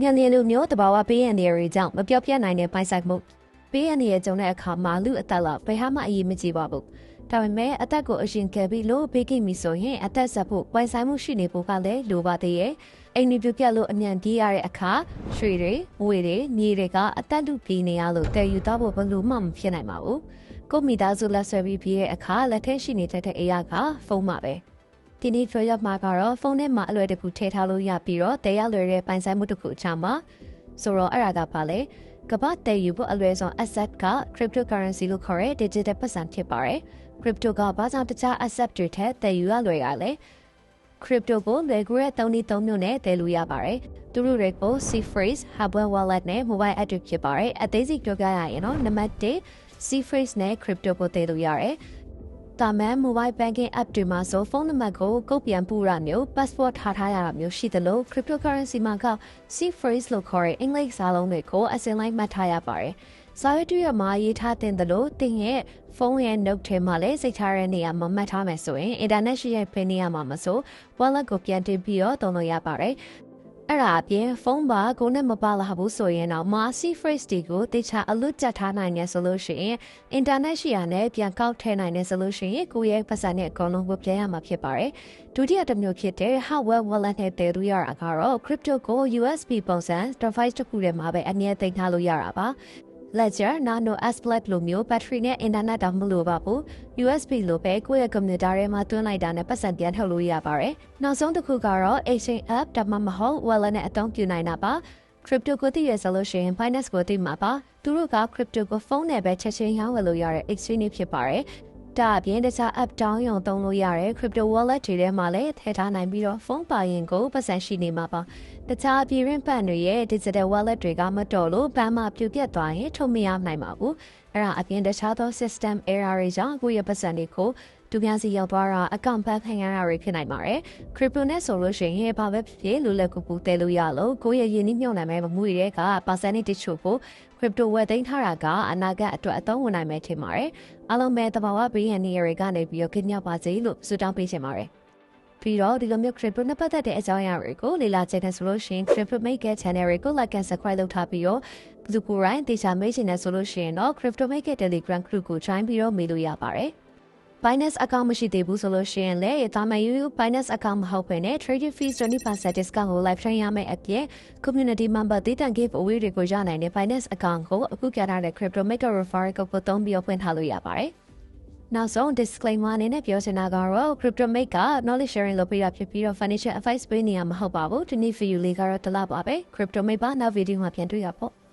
ညံလျင်လူမျိုးတဘာဝပေးရန်တွေကြောင့်မပြောပြနိုင်တဲ့ပိုင်ဆိုင်မှုပေးရန်ရဲ့ကြုံတဲ့အခါမှာလူအသက်လောက်ဘယ်ဟာမှအရေးမကြီးပါဘူးဒါပေမဲ့အသက်ကိုအရှင်ကယ်ပြီးလို့ပေးကိမီဆိုရင်အသက်ဆက်ဖို့ပိုင်ဆိုင်မှုရှိနေဖို့ကလည်းလိုပါသေးရဲ့အိမ်ဒီပြပြလို့အမြန်ပြေးရတဲ့အခါရွှေတွေငွေတွေမြေတွေကအသက်လူပြေးနေရလို့တည်ယူတော့ဖို့ဘယ်လိုမှမဖြစ်နိုင်ပါဘူးကိုမိသားစုလက်ဆွဲပြီးပြေးတဲ့အခါလက်ထက်ရှိနေတဲ့တဲ့အရာကဖုန်းပါပဲ ဒီနေ့ project မှာကတော့ဖုန်းထဲမှာအလွယ်တကူထည့်ထားလို့ရပြီးတော့တရားလွယ်တဲ့ပိုင်ဆိုင်မှုတစ်ခုအချမှာဆိုတော့အဲ့ဒါကပါလေကမ္ဘာတည်ယူဖို့အလွယ်ဆုံး asset က cryptocurrency လို့ခေါ်တဲ့ digital ပတ်စံဖြစ်ပါတယ်။ crypto ကဘာကြောင့်တခြား asset တွေထက်တည်ယူရလွယ်ရလဲ။ crypto ကိုလွယ်ကူတဲ့သုံးနည်းသုံးမျိုးနဲ့တည်လို့ရပါတယ်။သူတို့တွေကို C-Phrase, hardware wallet နဲ့ mobile app တွေဖြစ်ပါတယ်။အသေးစိတ်ပြောပြရရင်တော့နံပါတ်1 C-Phrase နဲ့ crypto ကိုတည်လို့ရတယ်။ တာမန် mobile banking app တွေမှာဆိုဖုန်းနံပါတ်ကိုကုတ်ပြန်ပူရမျိုး passport ထားထားရတာမျိုးရှိသလို cryptocurrency မှာက C phrase လို့ခေါ်တဲ့အင်္ဂလိပ်စာလုံးတွေကိုအစင်လိုက်မှတ်ထားရပါတယ်။စာရွက်တွေမှာရေးထားတဲ့သလိုတင်ရဲ့ဖုန်းရဲ့ note ထဲမှာလည်းစိတ်ထားတဲ့နေရာမှာမှတ်ထားမယ်ဆိုရင် internet ရှိရဲ့ဖိနေရမှာမဆို wallet ကိုပြန်တင်ပြီးတော့သုံးလို့ရပါတယ်။ အဲ့ဒါအပြင်ဖုန်းပါကိုနဲ့မပါလာဘူးဆိုရင်တော့ Marcy phrase တွေကိုတေချာအလွတ်ကြထားနိုင်နေဆိုလို့ရှိရင် internet ရှိရနဲ့ပြန်ကောက်ထည့်နိုင်နေဆိုလို့ရှိရင်ကိုရဲ့ပတ်စံနဲ့အကုန်လုံးကိုပြန်ရမှာဖြစ်ပါတယ်ဒုတိယတစ်မျိုးဖြစ်တဲ့ hardware wallet နဲ့တည်လို့ရတာကတော့ crypto ကို USB ပုံစံ device တစ်ခုထဲမှာပဲအနည်းသိမ်းထားလို့ရတာပါ Ledger Nano S-Plate လိုမျိုး battery နဲ့ internet တောင်မလိုပါဘူး USB လိုပဲကိုယ့်ရဲ့ computer ထဲမှာသွင်းလိုက်တာနဲ့ပတ်စံပြန်ထုတ်လို့ရပါတယ်။နောက်ဆုံးတစ်ခုကတော့ exchange app ဒါမှမဟုတ် wallet နဲ့အသုံးပြုနိုင်တာပါ။ crypto ကိုသိရဆိုလို့ရှိရင် Binance ကိုသိမှာပါ။သူတို့က crypto ကိုဖုန်းနဲ့ပဲချက်ချင်းရောင်းဝယ်လို့ရတဲ့ exchange ဖြစ်ပါတယ်။ ဒါအပြင်တခြား app တောင်းရုံသုံးလို့ရတဲ့ crypto wallet တွေထဲမှာလည်းထည့်ထားနိုင်ပြီးတော့ဖုန်းပါရင်ကိုပတ်စံရှိနေမှာပါတခြားပြည်ရင်းပန်တွေရဲ့ digital wallet တွေကမတော်လို့ဘဏ်မှာပြူပြတ်သွားရင်ထုတ်မရနိုင်ပါဘူးအဲ့ဒါအပြင်တခြားသော system error တွေကြောင့်ကိုယ့်ရဲ့ပတ်စံတွေကို သူများစီရောက်သွားတာအကောင့်ဖတ်ခံရတာတွေဖြစ်နိုင်ပါတယ်။ crypto နဲ့ဆိုလို့ရှိရင်ဘာပဲဖြစ်ဖြစ်လူလက်ကူကူတဲလို့ရလို့ကိုယ့်ရဲ့ယင်းနှမြုံနိုင်မဲ့မမှုတွေက percentage တချို့ကို crypto ဝယ်သိမ်းထားတာကအနာဂတ်အတွက်အသုံးဝင်နိုင်မယ်ထင်ပါတယ်။အားလုံးပဲတဘာဝဘေးရန်နေရတွေကနေပြီးတော့ခင်ဗျာပါစေလို့ဆုတောင်းပေးချင်ပါတယ်။ပြီးတော့ဒီလိုမျိုး crypto နဲ့ပတ်သက်တဲ့အကြောင်းအရာတွေကိုလေ့လာချင်တဲ့ဆိုလို့ရှိရင် crypto maker channel ကို like and subscribe လုပ်ထားပြီးတော့ဘယ်သူကိုယ်တိုင်တေချာမေးချင်တဲ့ဆိုလို့ရှိရင်တော့ crypto maker telegram group ကို join ပြီးတော့မေးလို့ရပါတယ်။ Binance account မရှိသေးဘူးဆိုလို့ရှိရင်လည်းတာမန်ယူ Binance account မဟုတ်ဘဲနဲ့ trading fees 20% discount ကို live train ရမယ့်အပြင် community member တည်တံ့ give away တွေကိုရနိုင်တဲ့ Binance account ကိုအခုပြထားတဲ့ crypto maker referral code ကိုသုံးပြီးဖွင့်ထားလို့ရပါတယ်။နောက်ဆုံး disclaimer အနေနဲ့ပြောချင်တာကတော့ crypto make က knowledge sharing လုပ်ပေးတာဖြစ်ပြီးတော့ financial advice ပေးနေရမှာမဟုတ်ပါဘူး။ဒီနေ့ view လေးကတော့တလားပါပဲ crypto make ပါနောက် video မှာပြန်တွေ့ရပေါ့။